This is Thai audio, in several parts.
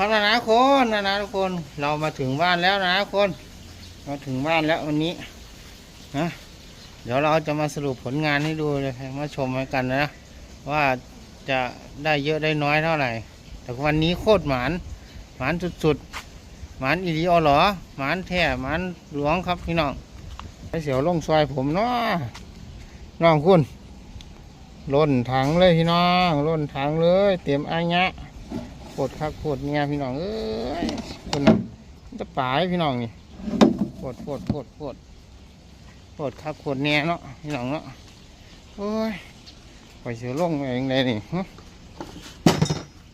ครับนะนะคนนะนะทุกคนเรามาถึงบ้านแล้วนะคนมาถึงบ้านแล้ววันนี้นะเดี๋ยวเราจะมาสรุปผลงานให้ดูเลยมาชมกันนะ ว่าจะได้เยอะได้น้อยเท่าไหร่ แต่วันนี้โคตรหมานหมานสุดๆหมานอีหลีออหรอหมานแท้หมานหลวงครับพี่น้องไปเสียวลงซอยผมเนาะน้องคุณล้นถังเลยพี่น้องล้นถังเลย เตรียมอายะ โคตรคักโคตรเนี่ยพี่น้องเอ้ยคุณน่ะมันจะป่ายพี่น้องนี่โคตรโคตรโคตรโคตรโคตรคักโคตรเนี่ยเนาะพี่น้องเนาะโอ้ยข่อยเสียวลงเองเลยนี่หึ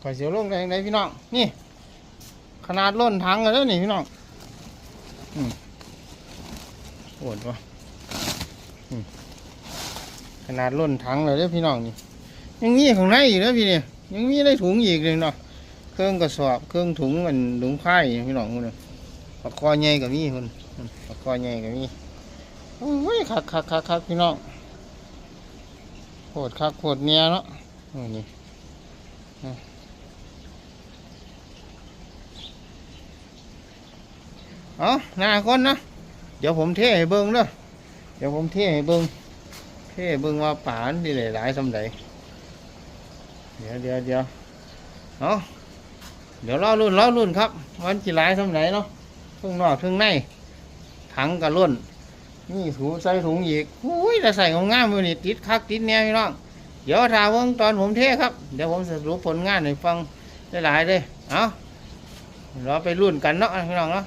ข่อยเสียวลงเองเลยพี่น้องนี่ขนาดล้นถังแล้วนี่พี่น้องอืมปวดวะขนาดล้นถังเลยเด้อพี่น้องนี่ยังมีของในอีกเด้อพี่เนี่ยังมีได้ถุงอีกเลยเนาะ เครื่องกระสอบเครื่องถุงมันถุงไผ่พี่น้องคนนึงปากคอใหญ่กับมีคนอืมปากคอใหญ่กับมีโอ้ยคักคักคักคักพี่น้องโคตรคักโคตรเนี้ยเนาะอืมนี่อะเอาหน้าคนนะ เดี๋ยวผมเทให้เบิ้งเด้อเดี๋ยวผมเทให้เบิ้งเทเบิ้งว่าป่านที่หลายๆสำใดเดี๋ยวเดี๋ยวเดี๋ยวเอา เดี๋ยวล่อรุ่นล่อรุ่นครับวันกี่หลายสำใดเนาะเพิ่งนอกเพิ่งในถังกระล้นนี่ถูใส่ถุงอีกอุ้ยแต่ใส่ของงามมือนี่ติดคักติดแนวพี่น้องเดี๋ยวถามเบิ่งตอนผมเทครับ เดี๋ยวผมสรุปผลงานให้ฟังหลายๆเลยเอาเราไปรุ่นกันเนาะพี่น้องเนาะ